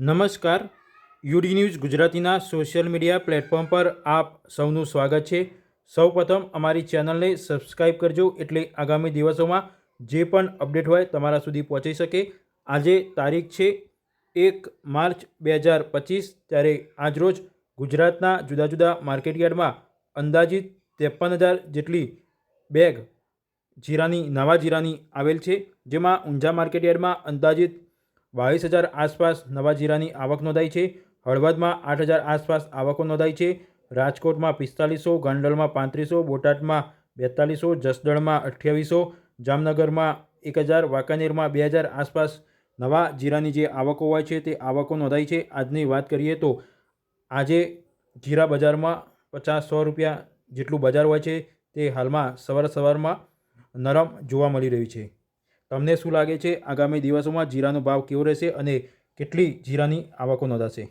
નમસ્કાર. UD news ગુજરાતીના social media platform પર આપ સૌનું સ્વાગત છે. સૌપ્રથમ અમારી ચેનલને સબસ્ક્રાઈબ કરજો એટલે આગામી દિવસોમાં જે પણ અપડેટ હોય તમારા સુધી પહોંચી શકે. આજે તારીખ છે એક માર્ચ બે હજાર પચીસ, ત્યારે આજરોજ ગુજરાતના જુદા જુદા માર્કેટયાર્ડમાં અંદાજિત ત્રેપન હજાર જેટલી બેગ જીરાની, નવા જીરાની આવેલ છે, જેમાં ઊંઝા માર્કેટયાર્ડમાં અંદાજિત બાવીસ હજાર આસપાસ નવા જીરાની આવક નોંધાઈ છે. હળવદમાં આઠ હજાર આસપાસ આવકો નોંધાઈ છે. રાજકોટમાં પિસ્તાલીસો, ગાંડલમાં પાંત્રીસો, બોટાદમાં બેતાલીસો, જસદણમાં અઠ્યાવીસો, જામનગરમાં એક હજાર, વાંકાનેરમાં બે હજાર આસપાસ નવા જીરાની જે આવકો હોય છે તે આવકો નોંધાઈ છે. આજની વાત કરીએ તો આજે જીરા બજારમાં પચાસ સો રૂપિયા જેટલું બજાર હોય છે તે હાલમાં સવાર સવારમાં નરમ જોવા મળી રહ્યું છે. તમને શું લાગે છે? આગામી દિવસોમાં જીરાનો ભાવ કેવો રહેશે અને કેટલી જીરાની આવકો નોંધાશે?